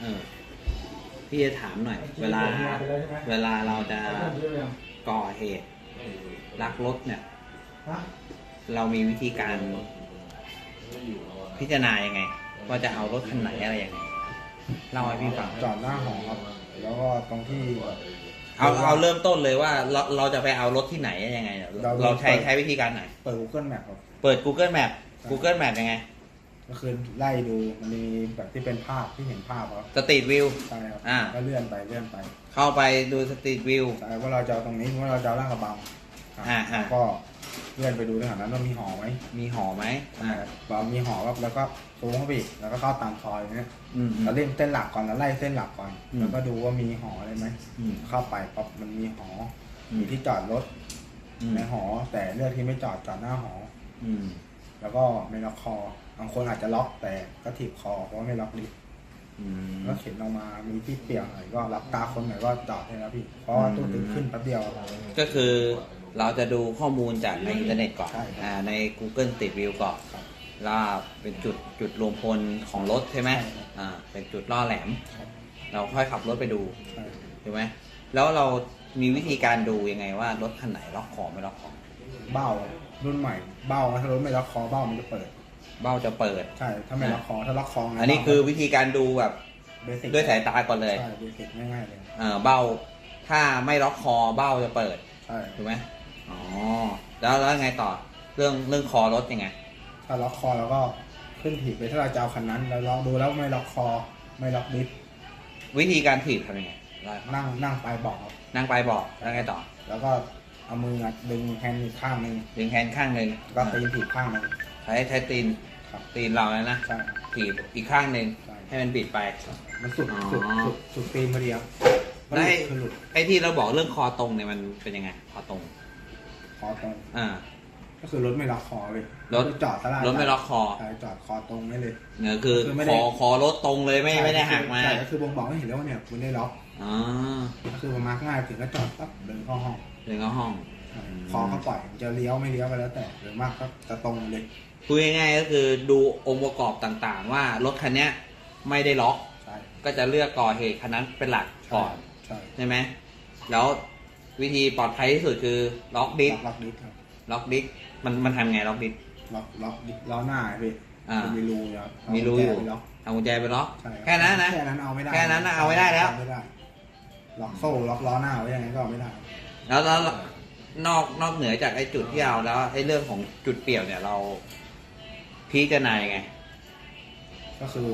เออ พี่จะถามหน่อย เวลา เวลาเราจะก่อเหตุลักรถเนี่ย เรามีวิธีการพิจารณายังไง ว่าจะเอารถคันไหนอะไรยังไงเล่าให้พี่ฟังจอดหน้าหอครับ แล้วก็ตรงที่ เอาเอาเริ่มต้นเลยว่าเราเราจะไปเอารถที่ไหนยังไงเนี่ยเราเราใช้ใช้วิธีการไหน เปิด Google Map ครับ เปิด Google Map Google Map ยังไง ก็คือไล่ดูมันมีแบบที่เป็นภาพที่เห็นภาพครับสตรีทวิว ใช่ครับอ่า ก็เลื่อนไปเลื่อนไปเข้าไปดูสตรีทวิว ใช่ว่าเราจะเอาตรงนี้ว่าเราจะเอาล่างกระบังครับอ่าอ่าแล้วก็เลื่อนไปดูในขณะนั้นว่ามีหอไหมมีหอไหมอ่า เรามีหอครับแล้วก็ซูมเข้าไปอีกแล้วก็เข้าตามซอยอย่างเนี้ยอืมอืม เราเล่นเส้นหลักก่อนแล้วไล่เส้นหลักก่อน อืม แล้วก็ดูว่ามีหออะไรไหมอืม เข้าไปปั๊บมันมีหออืมมีที่จอดรถอืมในหอ แต่เลือกที่ไม่จอดจอดหน้าหอ อืม แล้วก็ไม่ล็อกคอ บางคนอาจจะล็อกแต่ก็ถีบคอเพราะว่าไม่ล็อกลิฟต์อืมก็เข็นออกมามีที่เปียกหน่อยก็รับตาคนหน่อยก็จอดให้แล้วพี่เพราะว่าตู้ตึงขึ้นแป๊บเดียว ก็คือเราจะดูข้อมูลจากในอินเทอร์เน็ตก่อนใช่ครับอ่าใน Google Street View ก่อนครับแล้วเป็นจุดจุดรวมพลของรถใช่ไหมใช่ครับ อ่าเป็นจุดล่อแหลม ครับเราค่อยขับรถไปดูใช่ถูกไหมแล้วเรามีวิธีการดูยังไงว่ารถคันไหนล็อกคอไม่ล็อกคอเบ้ารุ่นใหม่เบ้าถ้ารถไม่ล็อกคอเบ้ามันจะเปิด เบ้าจะเปิด ใช่ถ้าไม่ล็อกคอถ้าล็อกคอไงอันนี้คือวิธีการดูแบบเบสิกด้วยสายตาก่อนเลยใช่เบสิกง่ายๆเลยเออเบ้าถ้าไม่ล็อกคอเบ้าจะเปิดใช่ถูกไหมอ๋อแล้วแล้วไงต่อเรื่องเรื่องคอรถยังไง ถ้าล็อกคอแล้วก็ขึ้นถีบไปถ้าเราจะเอาคันนั้นเราลองดูแล้วไม่ล็อกคอไม่ล็อกลิฟต์วิธีการถีบทำยังไงเล่าให้ฟังนั่งนั่งปลายเบาะครับนั่งไปบอกแล้วไงต่อ แล้วก็เอามือดึงแฮนด์อีกข้างหนึ่งดึงแขนข้างหนึ่งแล้วก็ตีนถีบข้างหนึ่ง ใช้ใช้ตีนครับตีนเราแล้วนะใช่ครับถีบอีกข้างหนึ่งใช่ ให้มันบิดไป มันสุดอ๋อสุดสุดสุดตีนพอดีครับได้คือหลุดไอ้ที่เราบอกเรื่องคอตรงเนี่ยมันเป็นยังไงคอตรงคอตรงอ่า ก็คือรถไม่ล็อกคอเลยรถ จอดตลาดรถไม่ล็อกคอใช่จอดคอตรงได้เลย เนี่ยคือคือไม่คได้ อคอรถตรงเลยไม่ไม่ได้หักมาใช่ก็คือบ่งบอกให้เห็นแล้วว่าเนี่ยคุณได้ล็อกอ๋อก็คือมันมาร์กง่ายถึงก็จอดปั๊บเดินเข้าห้องเดินเข้าห้องใช่อืมคอก็ปล่อยจะเลี้ยวไม่เลี้ยวก็แล้วแต่หรือมากก็จะตรงเลย พูดง่ายๆก็คือดูองค์ประกอบต่างๆ ว่ารถคันเนี้ยไม่ได้ล็อก ใช่ ก็จะเลือกก่อเหตุคันนั้นเป็นหลักก่อนใช่ใช่ไหมแล้ววิธีปลอดภัยที่สุดคือล็อกดิสล็อกดิสครับล็อกดิสมันมันทำไงล็อกดิสล็อกล็อกดิสล้อหน้าไอ้พี่อ่ามันมีรูอยู่ครับมีรูอยู่ เากุญแจไปล็อกเอากุญแจไปล็อกใช่รับแค่นั้นนะ แค่นั้นเอาไม่ได้แค่นั้นน่ะเอาไม่ได้แล้วไม่ได้ล็อกโซ่ล็อกล้อหน้าไว้ยังไงก็เอาไม่ได้ แล้วแล้วนอกนอกเหนือจากไอ้จุดที่เอาแล้วไอ้เรื่องของจุดเปี่ยวเนี่ยเรา พิจารณายังไง ก็คือ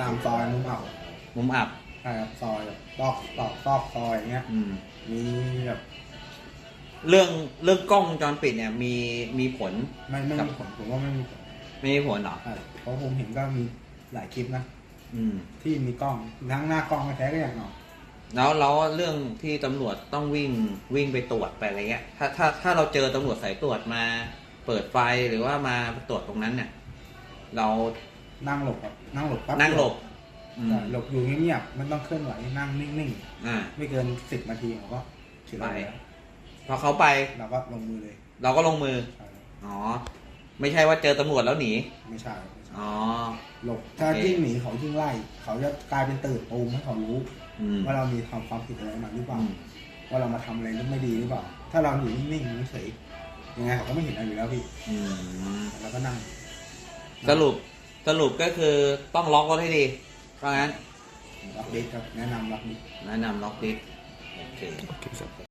ตามซอยมุมอับมุมอับ ใช่ครับซอยแบบตอกตอกซอกซอยอย่างเงี้ย อืม มีแบบเรื่องเรื่องกล้องวงจรปิดเนี่ยมีมีผล ไม่ไม่ครับมีผลผมว่าไม่มีผลไม่มีผลเหรอ ใช่เพราะผมเห็นก็มีหลายคลิปนะ อืม ที่มีกล้องทั้งหน้ากล้องไม่แท้ก็อย่างหนอยแล้วแล้วเรื่องที่ตำรวจต้องวิ่งวิ่งไปตรวจไปอะไรเงี้ย ถ้าถ้าถ้าเราเจอตำรวจสายตรวจมา เปิดไฟหรือว่ามาตรวจตรงนั้นเนี่ย เรานั่งหลบครับนั่งหลบปั๊บนั่งหลบอืม ใช่หลบอยู่เงียบๆไม่ต้องเคลื่อนไหวนั่งนิ่งอ่า ๆ ไม่เกินสิบนาทีผมก็เฉยไปเลยพอเขาไปเราก็ลงมือเลยเราก็ลงมือ ใช่ครับอ๋อ ไม่ใช่ว่าเจอตำรวจแล้วหนี ไม่ใช่ไม่ใช่อ๋อ หลบถ้าโอเค ยิ่งหนีเขายิ่งไล่ เขาจะกลายเป็นตื่นตูมให้เขารู้ อืมว่าเรามีทำความผิดอะไรมาหรือเปอืล่า มว่าเรามาทำอะไรไม่ดีหรือเปล่า ถ้าเราอยู่นิ่งๆเฉยๆ ยังไงเขาก็ไม่เห็นเราอยู่แล้วพี่อืมเราก็นั่งสรุปสรุปก็คือต้องล็อกรถให้ดี เพราะงั้นล็อกดิสครับแนะนำล็อกดิสแนะนำล็อกดิสโอเค